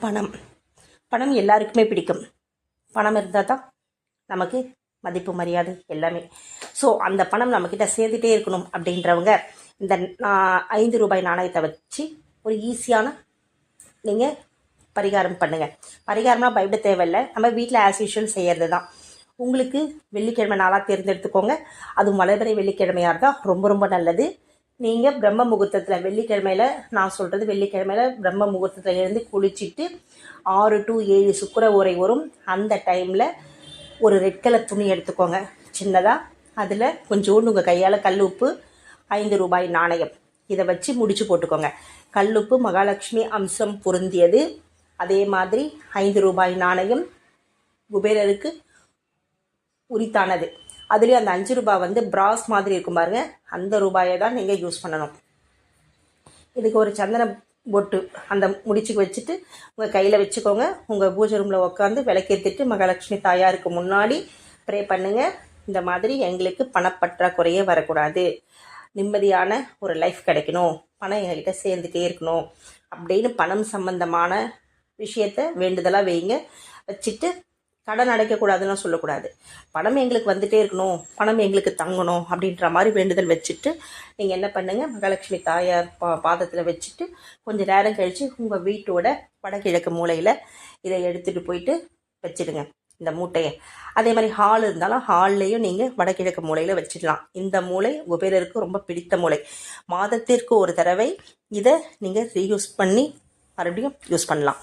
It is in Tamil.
பணம். பணம் எல்லாருக்குமே பிடிக்கும். பணம் இருந்தால் தான் நமக்கு மதிப்பு மரியாதை எல்லாமே. ஸோ அந்த பணம் நம்மக்கிட்ட சேர்ந்துட்டே இருக்கணும் அப்படின்றவங்க இந்த நா- ஐந்து ரூபாய் நாணயத்தை வச்சு ஒரு ஈஸியான நீங்கள் பரிகாரம் பண்ணுங்கள் பரிகாரம்னா பயப்பட தேவையில்லை. நம்ம வீட்டில் ஆஸ் யூஷுவல் செய்கிறது தான் உங்களுக்கு வெள்ளிக்கிழமை நாளாக தேர்ந்தெடுத்துக்கோங்க. அதுவும் வளர்பிறை வெள்ளிக்கிழமையாக இருந்தால் ரொம்ப ரொம்ப நல்லது. நீங்கள் பிரம்ம முகூர்த்தத்தில் வெள்ளிக்கிழமையில் நான் சொல்கிறது வெள்ளிக்கிழமையில் பிரம்ம முகூர்த்தத்தில் இருந்து குளிச்சுட்டு ஆறு டு ஏழு சுக்கிர உரை வரும். அந்த டைமில் ஒரு ரெட் கலர் துணி எடுத்துக்கோங்க. சின்னதாக அதில் கொஞ்சோண்டு உங்கள் கையால் கல் உப்பு ஐந்து ரூபாய் நாணயம். இதை வச்சு முடிச்சு போட்டுக்கோங்க. கல்லுப்பு மகாலட்சுமி அம்சம் பொருந்தியது. அதே மாதிரி ஐந்து ரூபாய் நாணயம். குபேரருக்கு உரித்தானது. அதுலேயும் அந்த அஞ்சு ரூபாய் வந்து பிராஸ் மாதிரி இருக்கும் பாருங்க. அந்த ரூபாயை தான் நீங்கள் யூஸ் பண்ணணும். இதுக்கு ஒரு சந்தன பொட்டு அந்த முடிச்சுக்கு வச்சுட்டு உங்கள் கையில் வச்சுக்கோங்க. உங்கள் பூஜை ரூமில் உட்காந்து விளக்கேற்றிட்டு மகாலட்சுமி தாயாருக்கு முன்னாடி ப்ரே பண்ணுங்க. இந்த மாதிரி எங்களுக்கு பணப்பற்றாக்குறையே வரக்கூடாது. நிம்மதியான ஒரு லைஃப் கிடைக்கணும். பணம் எங்ககிட்ட சேர்ந்துட்டே இருக்கணும். அப்படின்னு பணம் சம்பந்தமான விஷயத்த வேண்டுதலாக வைங்க. வச்சுட்டு கடன் அடைக்கக்கூடாதுலாம் சொல்லக்கூடாது. பணம் எங்களுக்கு வந்துட்டே இருக்கணும் பணம் எங்களுக்கு தங்கணும் அப்படின்ற மாதிரி வேண்டுதல் வச்சுட்டு நீங்கள் என்ன பண்ணுங்கள் மகாலட்சுமி தாயார் பா பாதத்தில் வச்சுட்டு கொஞ்சம் நேரம் கழித்து உங்கள் வீட்டோட வடகிழக்கு மூலையில் இதை எடுத்துகிட்டு போயிட்டு வச்சிடுங்க இந்த மூட்டையை. அதே மாதிரி ஹால் இருந்தாலும் ஹால்லையும் நீங்கள் வடகிழக்கு மூலையில் வச்சிடலாம். இந்த மூளை குபேரருக்கு ரொம்ப பிடித்த மூளை. மாதத்திற்கு ஒரு தடவை இதை நீங்கள் ரீயூஸ் பண்ணி மறுபடியும் யூஸ் பண்ணலாம்.